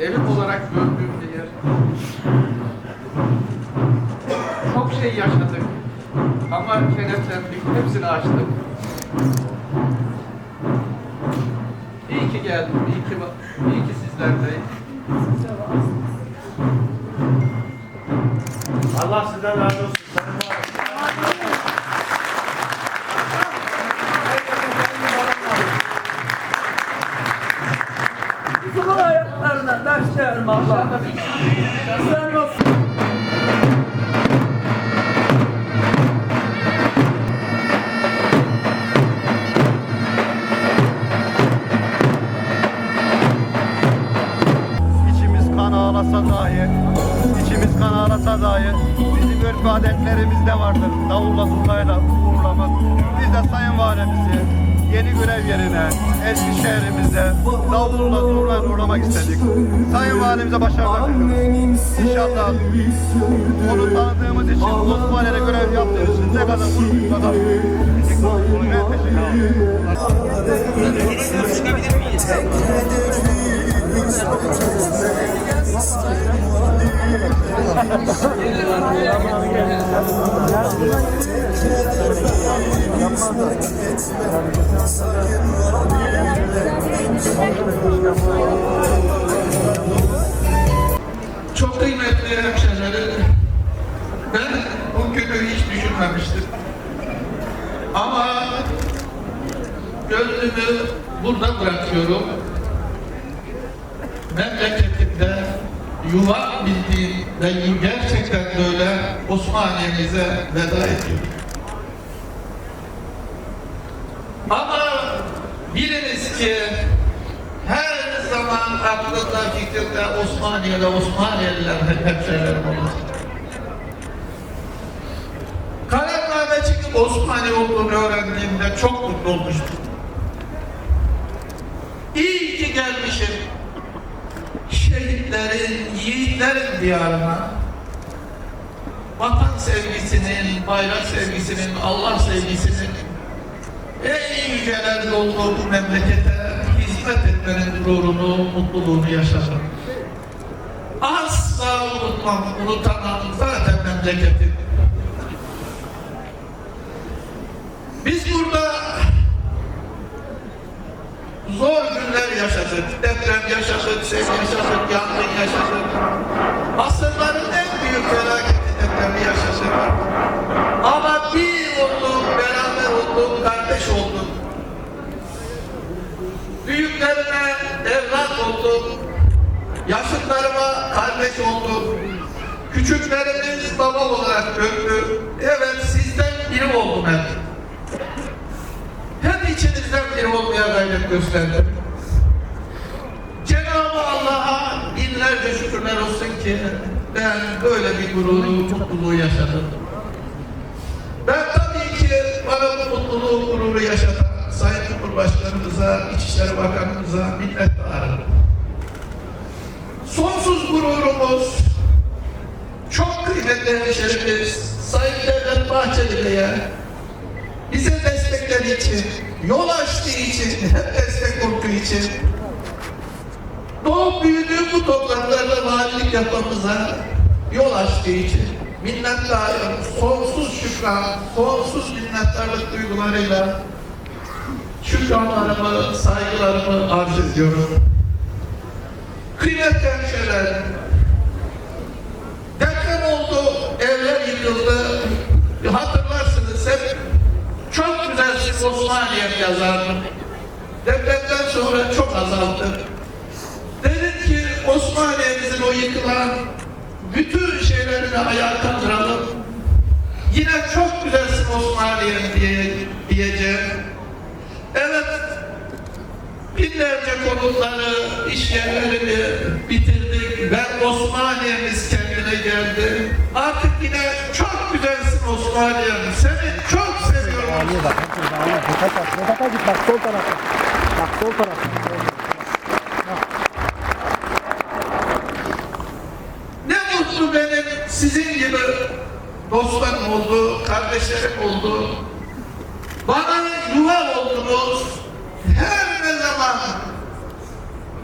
evim olarak gördüğüm bir yer. Çok şey yaşadık. Ama kenetlendik, hepsini açtık. İyi ki geldim, iyi ki, iyi ki sizlerdeyim. İçimiz kan ağlasa dahi, içimiz kan ağlasa dahi bizim örf adetlerimizde vardır. Davulla zurnayla uğurlamak. Biz de Sayın Valimizi yeni görev yerine Eskişehir'imize davulla zurnayla uğurlamak istedik. Sayın Valimize başarılar diliyoruz. İnşallah onu tanıdığımız için, Osmaniye'de görev yaptığımız için ne kadar gurur. Ben teşekkür ederim. Çok kıymetli hemşehrilerim, ben bu günü hiç düşünmemiştim. Ama gönlümü burada bırakıyorum. Memleketimde yuva bildiğim ve gerçekten böyle Osmaniye'mize veda ediyorum. Ama biliniz ki her zaman aklında fikrinde Osmaniye'de Osmaniyeliler hep hemşehrilerim olur. Kararname çıkıp Osmaniye olduğunu öğrendiğimde çok mutlu olmuştum. İyi ki gelmişim. Şehitlerin, yiğitlerin diyarına. Vatan sevgisinin, bayrak sevgisinin, Allah sevgisinin en yücelerde olduğu bu memlekete hizmet etmenin gururunu, mutluluğunu yaşadım. Asla unutmam, unutamam zaten memleketim. Biz burada zor günler yaşadık. Deprem yaşadık, sel yaşadık, yangın yaşadık. Asırların en büyük felaketi depremi yaşadık. Ama bir olduk, beraber olduk, kardeş olduk. Büyüklerime evlat olduk. Yaşıtlarıma kardeş olduk. Küçüklerimiz baba olarak gördü. Evet sizden biri oldum hep. Hep içinizden biri olmaya gayret gösterdim. Cenab-ı Allah'a binlerce şükürler olsun ki ben böyle bir gururu, mutluluğu yaşadım. Ben tabii ki bana bu mutluluğu, gururu yaşatan Sayın Cumhurbaşkanımıza, İçişleri Bakanımıza minnettarım. Sonsuz gururumuz, çok kıymetli hemşerimiz Sayın Devlet Bahçeli Bey'e bize destekleri için, yol açtığı için, hep destek olduğu için doğup büyüdüğüm bu topraklarda valilik yapmamıza yol açtığı için minnettarım, sonsuz şükran, sonsuz minnettarlık duygularıyla şükranlarımı, saygılarımı arz ediyorum. Kıymetli hemşehrilerim, deprem oldu, evler yıkıldı. Hatırlarsınız hep çok güzel Osmaniye yazardım. Depremden sonra çok azaldı. Dedim ki Osmaniye'mizin o yıkılan bütün şeylerini ayağa kaldıralım. Yine çok güzelsin Osmaniye diye, diyeceğim. Evet, binlerce konutları, iş yerlerini bitirdik ve Osmaniye'miz kendine geldi. Artık yine çok güzelsin Osmaniye'm. Seni çok seviyorum. Ağlıyor bak. Herkes ağlıyor. Dikkat et. Dikkat git. Bak sol tarafa. Bak sol tarafa. Ne mutlu benim sizin gibi dostlarım oldu, kardeşlerim oldu. Bana yuva oldunuz. Her ne zaman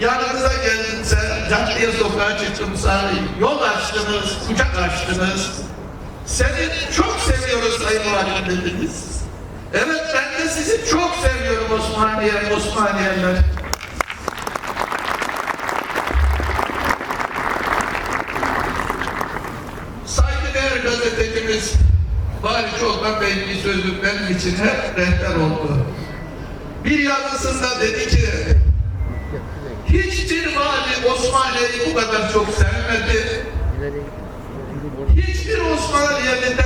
yanınıza geldimse, caddeye sokağa çıktımsa, yol açtınız, kucak açtınız. Seni çok seviyoruz Sayın Valim dediniz. Evet ben de sizi çok seviyorum Osmaniye, Osmaniyeler. Saygıdeğer gazetecimiz Bari Çolpan Bey'in bir sözü benim için hep rehber oldu. Bir yazısında dedi ki hiçbir vali Osmaniye'yi bu kadar çok sevmedi. Hiçbir Osmaniye'de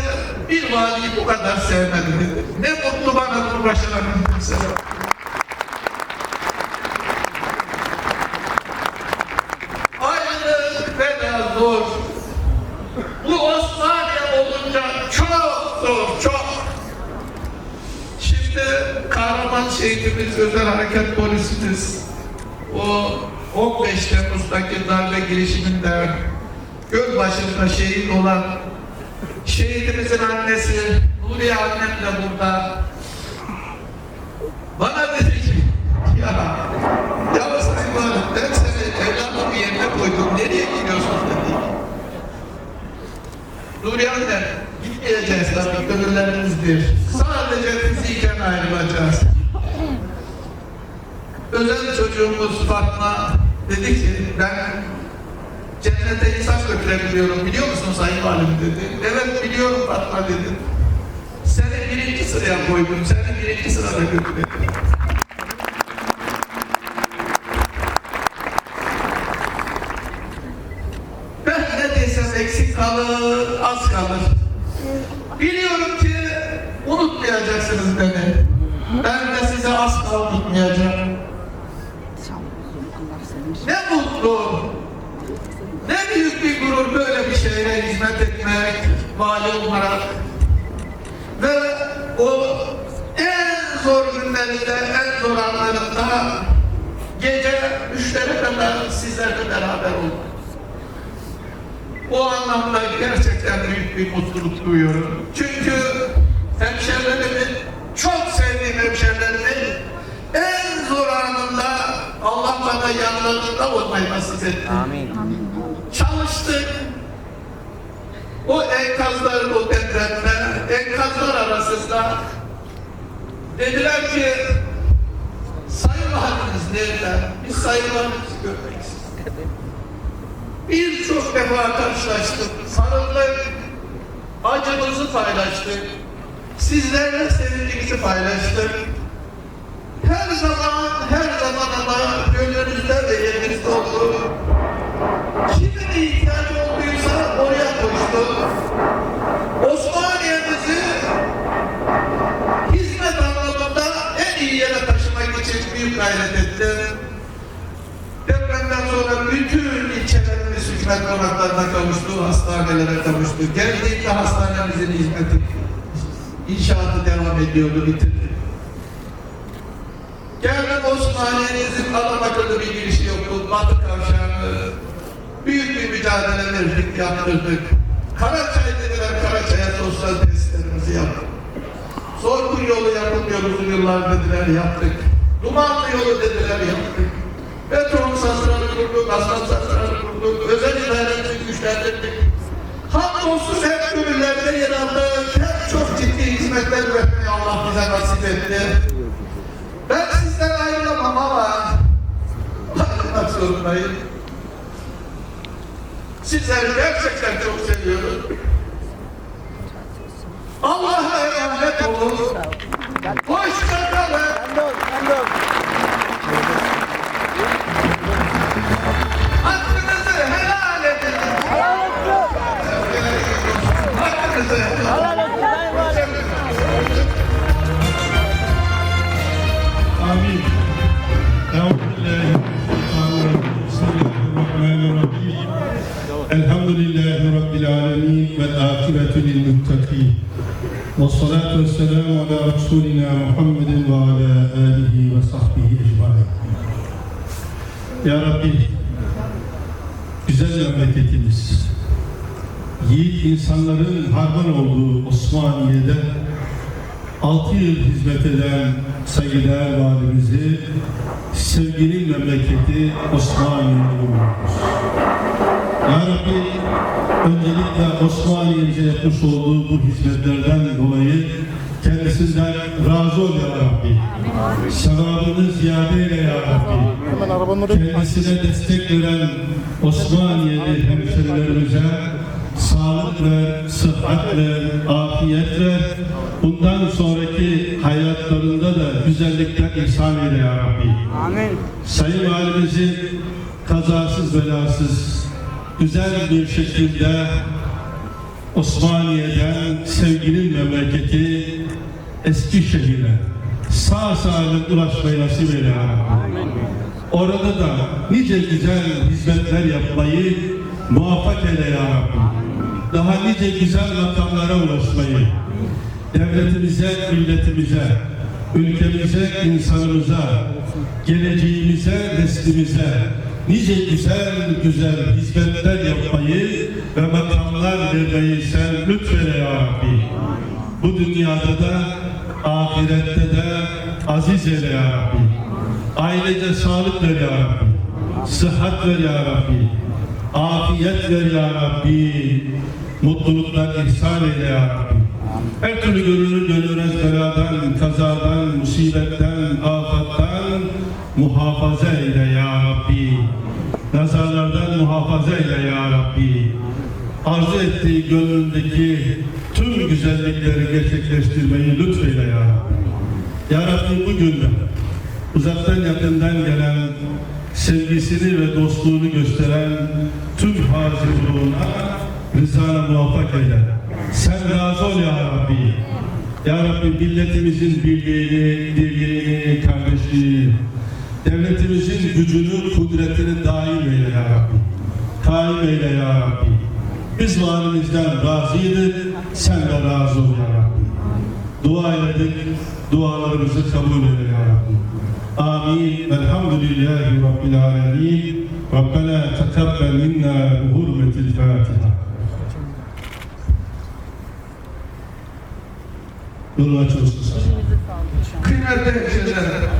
bir valiyi bu kadar sevmedi dedi. Ne mutlu bana bunu başarabildiğimize. Aynı fena zor. Bu Osmaniye olunca çok zor, çok. Şimdi kahraman şehidimiz, özel hareket polisimiz, o 15 Temmuz'daki darbe girişiminde göl başında şehit olan şehidimizin annesi Nuriye annem de burada. Bana dedi ki, ya, ya Sayın ben seni evladımın yerine koydum, nereye gidiyorsun dedi. Nuriye anne, gitmeyeceğiz tabii, gönüllerimizdir. Sadece fiziken ayrılacağız. Özel çocuğumuz Fatma dedi ki, ben cennete insan götürebiliyorum, biliyor musun Sayın Valim dedi. Evet biliyorum Fatma dedi. Seni birinci sıraya koydum, seni birinci sırada götürelim. Ben ne desem eksik kalır, az kalır. Biliyorum ki unutmayacaksınız beni. Ben de size asla unutmayacağım. Ne mutlu, ne büyük bir gurur böyle bir şehre hizmet etmek, vali olarak. Ve o en zor günlerinde, en zor anlarında gece üçlere kadar sizlerle beraber olduk. O anlamda gerçekten büyük bir mutluluk duyuyorum. Çünkü hemşerilerimi, çok sevdiğim hemşerilerimi en zor anında Allah bana yanlarında olmayı nasip etti. Amin. Çalıştık. O enkazların o depremde, enkazlar arasında dediler ki Sayın Valimiz nerede? Biz Valimiz'i görmek istiyoruz. Birçok defa karşılaştık, sarıldık, acımızı paylaştık, sizlerle sevincimizi paylaştık. Her zaman, her zaman ama gönlünüzde ve yerinizde oldu. Kimin ihtiyacı olduysa koştu. Osmaniye'mizi hizmet anlamında en iyi yere taşımak için. Depremden sonra bütün ilçelerimiz hizmet konaklarına kavuştu, hastanelere kavuştu. Geldiğinde hastanemizin hizmeti, inşaatı devam ediyordu, bitirdi. Geldim Osmaniye'mizin alamakıllı bir girişi yoktu, Batı kavşağını. Büyük bir mücadele verdik, yaptırdık. Karaçay dediler, Karaçay'a sosyal tesislerimizi yaptık. Sorgun yolu yapılmıyor uzun yıllar dediler, yaptık. Dumanlı yolu dediler, yaptık. Beton sansırını kurduk, asfalt sansırını kurduk, özel idaremizi güçlendirdik. Hamdolsun hep gönüllerde yer aldık, hep çok ciddi hizmetler üretmeyi Allah bize nasip etti. Ben sizden ayrılamam ama ayrılmak zorundayım. Sizleri gerçekten çok seviyorum. Allah'a emanet olun. Hoşça kalın. Hakkınızı helal edin. Hakkınızı helal Helal Elhamdülillahi Rabbil alemin vel akibetü lil muttaqin. Ve salatu ve selamu ala Resulina Muhammedin ve ala alihi ve sahbihi ecmain. Ya Rabbi, güzel memleketimiz, yiğit insanların harman olduğu Osmaniye'de 6 yıl hizmet eden saygıdeğer valimizi sevgili memleketi Osmaniye'ye uğurluyoruz. Ya Rabbi, öncelikle Osmaniye'ye yapmış olduğu bu hizmetlerden dolayı kendisinden razı ol ya Rabbi. Sevabını ziyade eyle ya Rabbi. Kendisine destek veren Osmaniyeli hemşerilerimize sağlık ver, sıhhat ver, afiyet ver. Bundan sonraki hayatlarında da güzellikler ihsan eyle ya Rabbi. Amin. Sayın Valimizin kazasız belasız güzel bir şekilde Osmaniye'den sevgili memleketi Eskişehir'e sağ salim ulaşmayı nasip eyle. Orada da nice güzel hizmetler yapmayı muvaffak eyle ya Rabbi. Daha nice güzel makamlara ulaşmayı, devletimize, milletimize, ülkemize, insanımıza, geleceğimize, neslimize nice güzel güzel hizmetler yapmayı ve makamlar vermeyi sen lütfeyle ya Rabbi. Bu dünyada da ahirette de aziz eyle ya Rabbi. Ailece sağlık ver ya Rabbi. Sıhhat ver ya Rabbi. Afiyet ver ya Rabbi. Mutluluklar ihsan eyle ya Rabbi. Her türlü görünür görünmez beladan, kazadan, musibetten, Ettiği gönlündeki tüm güzellikleri gerçekleştirmeyi lütfeyle ya Rabbi. Ya Rabbi bugün uzaktan yakından gelen sevgisini ve dostluğunu gösteren tüm hazirluğuna rızana muvaffak eyle. Sen razı ol ya Rabbi. Ya Rabbi milletimizin birliğini, dirliğini, kardeşliğini, devletimizin gücünü, kudretini daim eyle ya Rabbi. Kaim eyle ya Rabbi. Biz valimizden razıydık, sen de razı ol ya Rabbi. Dua eyledik, dualarımızı kabul eyle ya Rabbi. Amin. Elhamdülillahi Rabbil alemin. Rabbena tekabbel minna bi hurmetil Fatiha. Yolun açılsın. Kıymetli hemşehrilerim,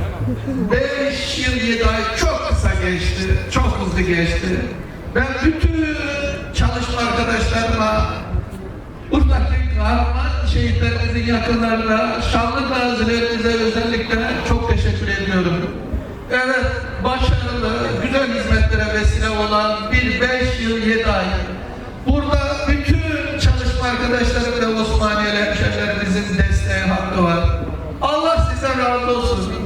5 yıl 7 ay çok kısa geçti, çok hızlı geçti. Ben bütün arkadaşlarıma, buradaki kahraman şehitlerimizin yakınlarına, şanlı gazilerimize özellikle çok teşekkür ediyorum. Evet, başarılı, güzel hizmetlere vesile olan bir 5 yıl 7 ay. Burada bütün çalışma arkadaşlarım ve Osmaniyeli hemşehrilerimizin desteği hakkı var. Allah size razı olsun.